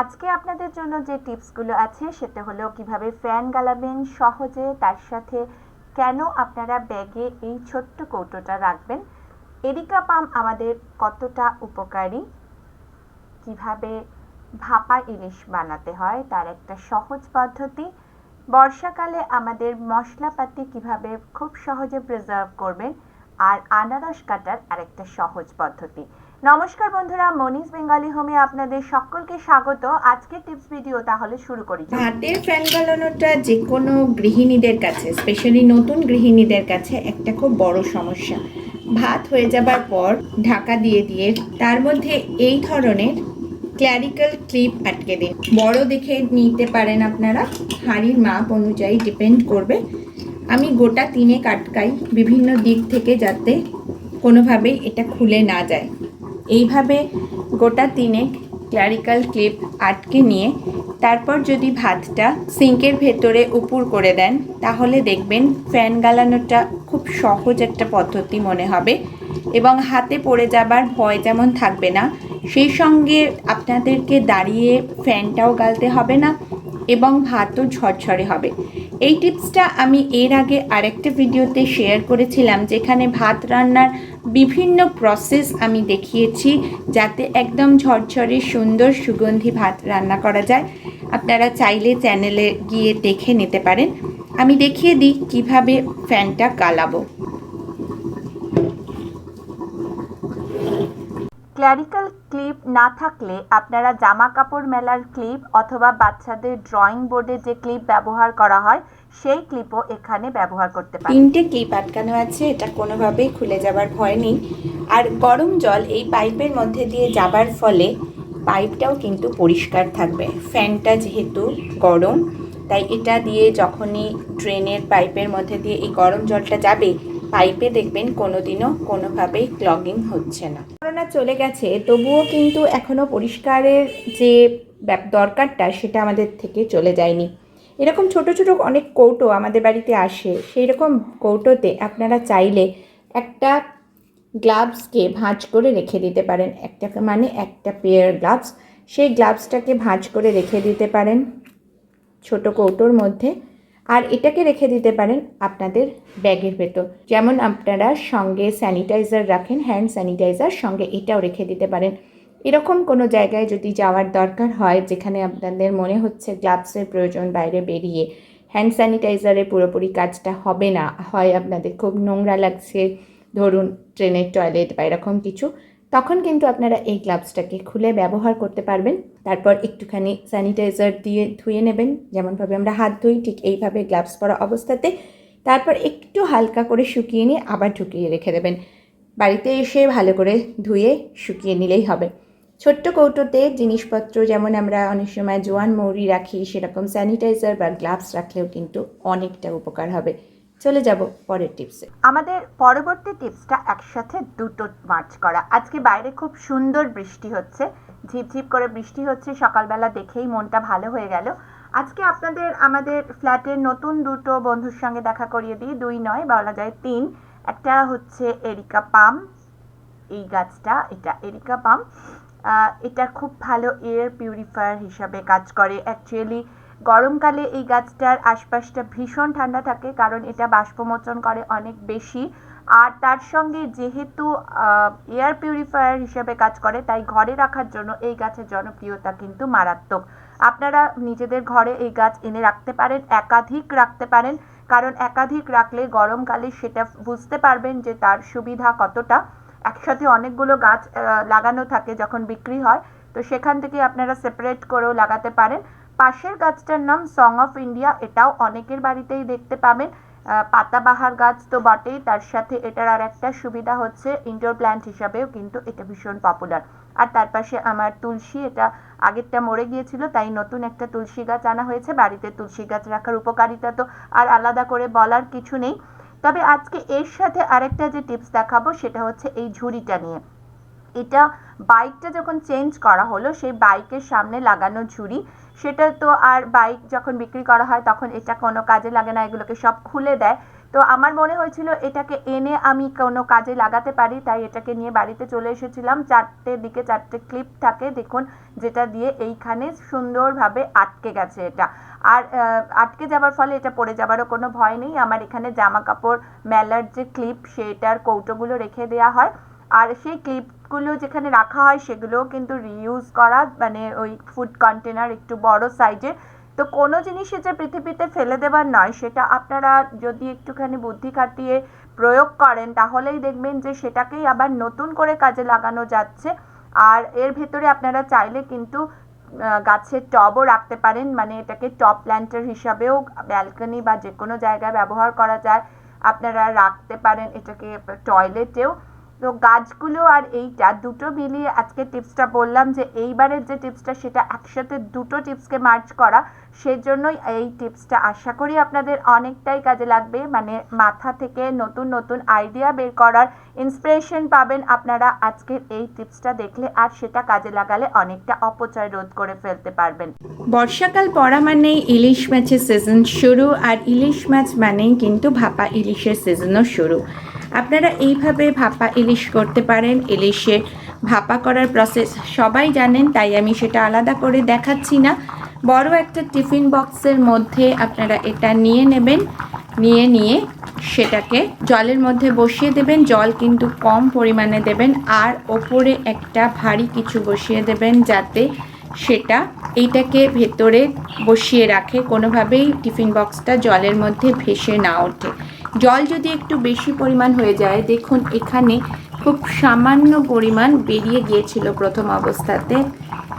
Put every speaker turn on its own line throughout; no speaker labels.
আজকে আপনাদের জন্য যে টিপসগুলো আছে, সেটা হলো কীভাবে ফ্যান গালাবেন সহজে, তার সাথে কেন আপনারা ব্যাগে এই ছোট্ট কৌটোটা রাখবেন। এরিকা পাম আমাদের কতটা উপকারী, কীভাবে ভাপা ইলিশ বানাতে হয়, তার একটা সহজ পদ্ধতি। বর্ষাকালে আমাদের মশলাপাতি কীভাবে খুব সহজে প্রিজার্ভ করবেন, আর আনারস কাটার আরেকটা সহজ পদ্ধতি। নমস্কার বন্ধুরা মনিস বেঙ্গালি হোমে আপনাদের সকলকে স্বাগত। আজকে টিপস ভিডিও তাহলে শুরু করি।
ভাতের ফ্যান গালানোটা যে কোনো গৃহিণীদের কাছে স্পেশালি নতুন গৃহিণীদের কাছে একটা খুব বড় সমস্যা। ভাত হয়ে যাবার পর ঢাকা দিয়ে দিয়ে তার মধ্যে এই ধরনের ক্ল্যারিক্যাল ক্লিপ আটকে দিন। বড় দেখে নিতে পারেন আপনারা, হাঁড়ির মাপ অনুযায়ী ডিপেন্ড করবে। আমি গোটা তিনে কাটকাই বিভিন্ন দিক থেকে যাতে কোনোভাবেই এটা খুলে না যায়। এইভাবে গোটা তিনেক ক্লারিক্যাল ক্লিপ আটকে নিয়ে তারপর যদি ভাতটা সিঙ্কের ভেতরে উপুর করে দেন, তাহলে দেখবেন ফ্যান গালানোটা খুব সহজ একটা পদ্ধতি মনে হবে এবং হাতে পড়ে যাবার ভয় যেমন থাকবে না, সেই সঙ্গে আপনাদেরকে দাঁড়িয়ে ফ্যানটাও গালতে হবে না এবং ভাতও ঝরঝরে হবে। এই টিপসটা আমি এর আগে আরেকটা ভিডিওতে শেয়ার করেছিলাম, যেখানে ভাত রান্নার বিভিন্ন প্রসেস আমি দেখিয়েছি যাতে একদম ঝরঝরে, সুন্দর, সুগন্ধি ভাত রান্না করা যায়। আপনারা চাইলে চ্যানেলে গিয়ে দেখে নিতে পারেন। আমি দেখিয়ে দিই কীভাবে ফ্যানটা গালাবো।
ক্ল্যারিক্যাল ক্লিপ না থাকলে আপনারা জামা কাপড় মেলার ক্লিপ অথবা বাচ্চাদের ড্রয়িং বোর্ডে যে ক্লিপ ব্যবহার করা হয়, সেই ক্লিপও এখানে ব্যবহার করতে পারেন।
তিনটে ক্লিপ আটকানো আছে, এটা কোনোভাবেই খুলে যাবার ভয় নেই। আর গরম জল এই পাইপের মধ্যে দিয়ে যাবার ফলে পাইপটাও কিন্তু পরিষ্কার থাকবে। ফ্যানটা যেহেতু গরম, তাই এটা দিয়ে যখনই ড্রেনের পাইপের মধ্যে দিয়ে এই গরম জলটা যাবে পাইপে দেখবেন কোনোদিনও কোনোভাবেই ক্লগিং হচ্ছে না। করোনা চলে গেছে, তবুও কিন্তু এখনও পরিষ্কারের যে দরকারটা সেটা আমাদের থেকে চলে যায়নি। এরকম ছোট ছোট অনেক কৌটো আমাদের বাড়িতে আসে সেই রকম কৌটোতে আপনারা চাইলে একটা গ্লাভসকে ভাঁজ করে রেখে দিতে পারেন। একটা মানে একটা পেয়ার গ্লাভস সেই গ্লাভসটাকে ভাঁজ করে রেখে দিতে পারেন ছোট কৌটোর মধ্যে। আর এটাকে রেখে দিতে পারেন আপনাদের ব্যাগের ভেতর। যেমন আপনারা সঙ্গে স্যানিটাইজার রাখেন হ্যান্ড স্যানিটাইজার সঙ্গে এটাও রেখে দিতে পারেন। এরকম কোনো জায়গায় যদি যাওয়ার দরকার হয়, যেখানে আপনাদের মনে হচ্ছে গ্লাভসের প্রয়োজন বাইরে বেরিয়ে হ্যান্ড স্যানিটাইজারে পুরোপুরি কাজটা হবে না, হয় আপনাদের খুব নোংরা লাগছে, ধরুন ট্রেনের টয়লেট বা এরকম কিছু তখন কিন্তু আপনারা এই গ্লাভসটাকে খুলে ব্যবহার করতে পারবেন। তারপর একটুখানি স্যানিটাইজার দিয়ে ধুয়ে নেবেন। যেমনভাবে আমরা হাত ধুই, ঠিক এইভাবে গ্লাভস পরা অবস্থাতে। তারপর একটু হালকা করে শুকিয়ে নিয়ে আবার ঢুকিয়ে রেখে দেবেন। বাড়িতে এসে ভালো করে ধুয়ে শুকিয়ে নিলেই হবে। ছোট্ট কৌটোতে জিনিসপত্র যেমন আমরা অনেক সময় জোয়ান মৌরি রাখি, সেরকম স্যানিটাইজার বা গ্লাভস রাখলেও কিন্তু অনেকটা উপকার হবে। চলে যাব পরের টিপসে
আমাদের পরবর্তী টিপসটা একসাথে দুটো মার্চ করা। আজকে বাইরে খুব সুন্দর বৃষ্টি হচ্ছে ঝিপঝিপ করে বৃষ্টি হচ্ছে, সকালবেলা দেখেই মনটা ভালো হয়ে গেল। আজকে আপনাদের আমাদের ফ্ল্যাটের নতুন দুটো বন্ধুর সঙ্গে দেখা করিয়ে দিই, দুই নয়, বলা যায় তিন। একটা হচ্ছে এরিকা পাম এই গাছটা, এটা এরিকা পাম এটা খুব ভালো এয়ার পিউরিফায়ার হিসাবে কাজ করে। অ্যাকচুয়ালি গরমকালে এই গাছটার আশপাশটা ভীষণ ঠান্ডা থাকে, কারণ এটা বাষ্পমোচন করে অনেক বেশি। আর তার সঙ্গে যেহেতু এয়ার পিউরিফায়ার হিসেবে কাজ করে, তাই ঘরে রাখার জন্য এই গাছের জনপ্রিয়তা কিন্তু মারাত্মক। আপনারা নিজেদের ঘরে এই গাছ এনে রাখতে পারেন, একাধিক রাখতে পারেন, কারণ একাধিক রাখলে গরমকালে সেটা বুঝতে পারবেন যে তার সুবিধা কতটা। একসাথে অনেকগুলো গাছ লাগানো থাকে যখন বিক্রি হয়, তো সেখান থেকে আপনারা সেপারেট করেও লাগাতে পারেন। পাশের গাছটার নাম সং অফ ইন্ডিয়া এটাও অনেকের বাড়িতেই দেখতে পাবেন। পাতাবাহার গাছ তো বটেই, তার সাথে এটার আর একটা সুবিধা হচ্ছে ইনডোর প্ল্যান্ট হিসাবেও কিন্তু এটা ভীষণ পপুলার আর তার পাশে আমার তুলসী, এটা আগেরটা মরে গিয়েছিল, তাই নতুন একটা তুলসী গাছ আনা হয়েছে, বাড়িতে তুলসী গাছ রাখার উপকারিতা তো আর আলাদা করে বলার কিছু নেই। তবে আজকে এর সাথে আরেকটা যে টিপস দেখাবো, সেটা হচ্ছে এই ঝুড়িটা নিয়ে। এটা বাইকটা যখন চেঞ্জ করা হলো, সেই বাইকের সামনে লাগানো ঝুড়ি, সেটা তো আর বাইক যখন বিক্রি করা হয়, তখন এটা কোনো কাজে লাগে না, এগুলোকে সব খুলে দেয়। তো আমার মনে হয়েছিল এটাকে এনে আমি কোনো কাজে লাগাতে পারি, তাই এটাকে নিয়ে বাড়িতে চলে এসেছিলাম। চারটে দিকে চারটে ক্লিপ থাকে, দেখুন, যেটা দিয়ে এইখানে সুন্দরভাবে আটকে গেছে এটা। আর আটকে যাবার ফলে এটা পড়ে যাবারও কোনো ভয় নেই। আমার এখানে জামা কাপড় মেলার যে ক্লিপ সেটার কৌটোগুলো রেখে দেওয়া হয়। আর সেই ক্লিপগুলো যেখানে রাখা হয় সেগুলোও কিন্তু রিইউজ করা মানে ওই ফুড কন্টেনার একটু বড় সাইজের তো কোনো জিনিসই যে পৃথিবীতে ফেলে দেবার নয়, সেটা আপনারা যদি একটুখানি বুদ্ধি খাটিয়ে প্রয়োগ করেন, তাহলেই দেখবেন যে সেটাকেই আবার নতুন করে কাজে লাগানো যাচ্ছে। আর এর ভেতরে আপনারা চাইলে কিন্তু গাছের টবও রাখতে পারেন। মানে এটাকে টপ প্ল্যান্টার হিসাবেও ব্যালকনি বা যে কোনো জায়গায় ব্যবহার করা যায়। আপনারা রাখতে পারেন এটাকে টয়লেটেও তো গাছগুলো আর এইটা দুটো মিলিয়ে আজকে টিপসটা বললাম যে এইবারের যে টিপসটা সেটা একসাথে দুটো টিপসকে মার্চ করা, সেজন্যই এই টিপসটা আশা করি আপনাদের অনেকটাই কাজে লাগবে। মানে মাথা থেকে নতুন নতুন আইডিয়া বের করার ইন্সপিরেশন পাবেন আপনারা আজকের এই টিপসটা দেখলে, আর সেটা কাজে লাগালে অনেকটা অপচয় রোধ করে ফেলতে পারবেন।
বর্ষাকাল পড়া মানেই ইলিশ মাছের সিজন শুরু, আর ইলিশ মাছ মানেই কিন্তু ভাপা ইলিশের সিজনও শুরু। আপনারা এইভাবে ভাপা ইলিশ করতে পারেন, ইলিশে ভাপা করার প্রসেস সবাই জানেন, তাই আমি সেটা আলাদা করে দেখাচ্ছি না। বড় একটা টিফিন বক্সের মধ্যে আপনারা এটা নিয়ে নেবেন, নিয়ে নিয়ে সেটাকে জলের মধ্যে বসিয়ে দেবেন, জল কিন্তু কম পরিমাণে দেবেন, আর ওপরে একটা ভারী কিছু বসিয়ে দেবেন যাতে সেটা এইটাকে ভেতরে বসিয়ে রাখে, কোনোভাবেই টিফিন বক্সটা জলের মধ্যে ভেসে না ওঠে। জল যদি একটু বেশি পরিমাণ হয়ে যায়, দেখুন এখানে খুব সামান্য পরিমাণ বেরিয়ে গিয়েছিল প্রথম অবস্থাতে।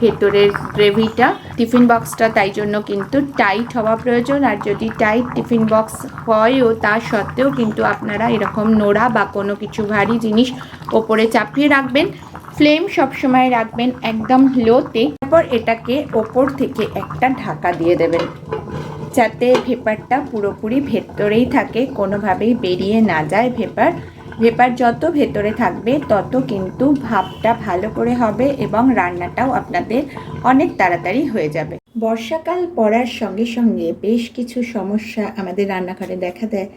ভেতরের গ্রেভিটা, টিফিন বক্সটা, তাই জন্য কিন্তু টাইট হওয়া প্রয়োজন। আর যদি টাইট টিফিন বক্স হয়ও, তা সত্ত্বেও কিন্তু আপনারা এরকম নোড়া বা কোনো কিছু ভারী জিনিস ওপরে চাপিয়ে রাখবেন। ফ্লেম সবসময় রাখবেন একদম লোতে। তারপর এটাকে ওপর থেকে একটা ঢাকা দিয়ে দেবেন। যাতে ভেপারটা পুরোপুরি ভেতরেই থাকে, কোনোভাবেই বেরিয়ে না যায় ভেপার। ভেপার যত ভেতরে থাকবে, তত কিন্তু ভাপটা ভালো করে হবে এবং রান্নাটাও আপনাদের অনেক তাড়াতাড়ি হয়ে যাবে। বর্ষাকাল পড়ার সঙ্গে সঙ্গে বেশ কিছু সমস্যা আমাদের রান্নাঘরে দেখা দেয়।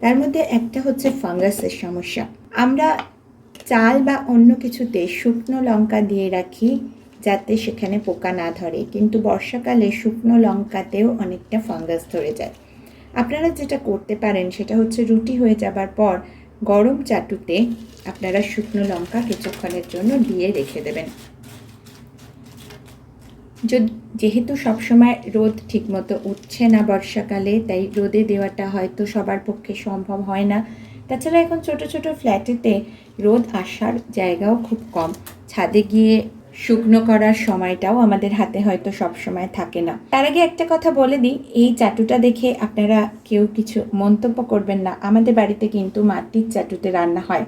তার মধ্যে একটা হচ্ছে ফাঙ্গাসের সমস্যা। আমরা চাল বা অন্য কিছুতে শুকনো লঙ্কা দিয়ে রাখি। যাতে সেখানে পোকা না ধরে, কিন্তু বর্ষাকালে শুকনো লঙ্কাতেও অনেকটা ফাঙ্গাস ধরে যায়। আপনারা যেটা করতে পারেন, সেটা হচ্ছে রুটি হয়ে যাবার পর গরম চাটুতে আপনারা শুকনো লঙ্কা কিছুক্ষণের জন্য দিয়ে রেখে দেবেন। যেহেতু সবসময় রোদ ঠিকমতো উঠছে না বর্ষাকালে, তাই রোদে দেওয়াটা হয়তো সবার পক্ষে সম্ভব হয় না। তাছাড়া এখন ছোট ছোট ফ্ল্যাটেতে রোদ আসার জায়গাও খুব কম। ছাদে গিয়ে শুকনো করার সময়টাও আমাদের হাতে হয়তো সব সময় থাকে না। তার আগে একটা কথা বলে দিই, এই চাটুটা দেখে আপনারা কেউ কিছু মন্তব্য করবেন না। আমাদের বাড়িতে কিন্তু মাটির চাটুতে রান্না হয়।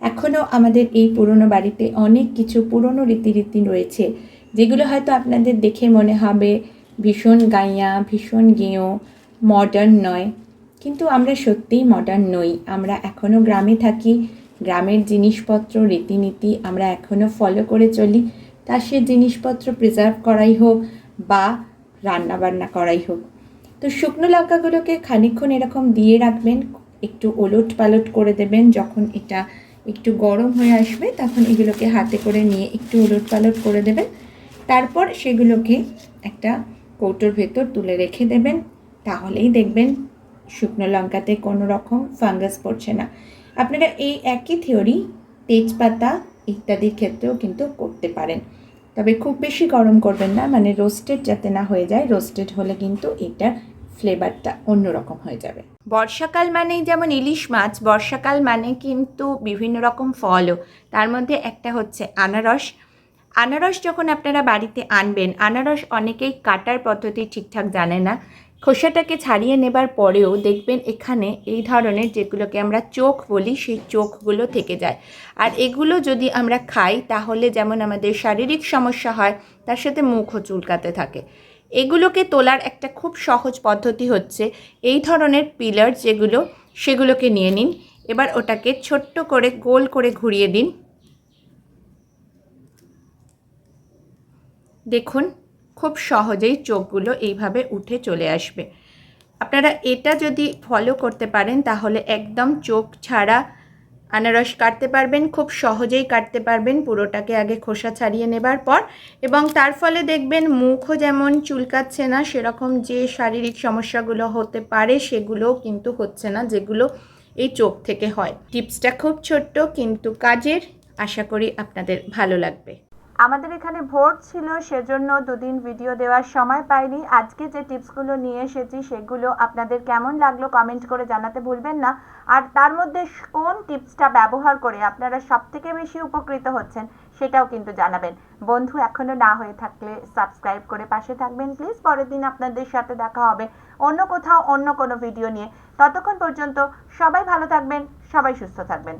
এখনও আমাদের এই পুরনো বাড়িতে অনেক কিছু পুরনো রীতিরীতি রয়েছে, যেগুলো হয়তো আপনাদের দেখে মনে হবে, ভীষণ গাইয়া, ভীষণ গেঁয়ো মডার্ন নয়। কিন্তু আমরা সত্যিই মডার্ন নই। আমরা এখনও গ্রামে থাকি, গ্রামের জিনিসপত্র, রীতিনীতি আমরা এখনও ফলো করে চলি। তা সে জিনিসপত্র প্রিজার্ভ করাই হোক বা রান্নাবান্না করাই হোক। তো শুকনো লঙ্কাগুলোকে খানিকক্ষণ এরকম দিয়ে রাখবেন, একটু ওলট পালট করে দেবেন। যখন এটা একটু গরম হয়ে আসবে, তখন এগুলোকে হাতে করে নিয়ে একটু ওলট পালট করে দেবেন। তারপর সেগুলোকে একটা কৌটোর ভেতর তুলে রেখে দেবেন। তাহলেই দেখবেন শুকনো লঙ্কাতে কোনো রকম ফাঙ্গাস পড়ছে না। আপনারা এই একই থিওরি তেজপাতা ইত্যাদির ক্ষেত্রেও কিন্তু করতে পারেন। তবে খুব বেশি গরম করবেন না মানে রোস্টেড যাতে না হয়ে যায় রোস্টেড হলে কিন্তু এটার ফ্লেভারটা অন্যরকম হয়ে যাবে। বর্ষাকাল মানেই যেমন ইলিশ মাছ, বর্ষাকাল মানে কিন্তু বিভিন্ন রকম ফলও। তার মধ্যে একটা হচ্ছে আনারস। আনারস যখন আপনারা বাড়িতে আনবেন, আনারস অনেকেই কাটার পদ্ধতি ঠিকঠাক জানে না। খোসাটাকে ছাড়িয়ে নেবার পরেও দেখবেন এখানে এই ধরনের যেগুলোকে আমরা চোখ বলি, সেই চোখগুলো থেকে যায়। আর এগুলো যদি আমরা খাই, তাহলে যেমন আমাদের শারীরিক সমস্যা হয়, তার সাথে মুখও চুলকাতে থাকে। এগুলোকে তোলার একটা খুব সহজ পদ্ধতি হচ্ছে, এই ধরনের পিলার যেগুলো, সেগুলোকে নিয়ে নিন। এবার ওটাকে ছোট্ট করে গোল করে ঘুরিয়ে দিন। দেখুন খুব সহজেই চোখগুলো এইভাবে উঠে চলে আসবে। আপনারা এটা যদি ফলো করতে পারেন, তাহলে একদম চোখ ছাড়া আনারস কাটতে পারবেন, খুব সহজেই কাটতে পারবেন, পুরোটাকে আগে খোসা ছাড়িয়ে নেবার পর। এবং তার ফলে দেখবেন মুখও যেমন চুলকাচ্ছে না, সেরকম যে শারীরিক সমস্যাগুলো হতে পারে, সেগুলোও কিন্তু হচ্ছে না, যেগুলো এই চোখ থেকে হয়। টিপসটা খুব ছোট্ট, কিন্তু কাজের। আশা করি আপনাদের ভালো লাগবে।
আমাদের এখানে ভোট ছিল, সেজন্য দুদিন ভিডিও দেওয়ার সময় পাইনি। আজকে যে টিপসগুলো নিয়ে এসেছি, সেগুলো আপনাদের কেমন লাগল কমেন্ট করে জানাতে ভুলবেন না। আর তার মধ্যে কোন টিপসটা ব্যবহার করে আপনারা সব থেকে বেশি উপকৃত হচ্ছেন, সেটাও কিন্তু জানাবেন। বন্ধু, এখনও না হয়ে থাকলে সাবস্ক্রাইব করে পাশে থাকবেন। প্লিজ পরের দিন আপনাদের সাথে দেখা হবে অন্য কোথাও, অন্য কোনো ভিডিও নিয়ে। ততক্ষণ পর্যন্ত সবাই ভালো থাকবেন, সবাই সুস্থ থাকবেন।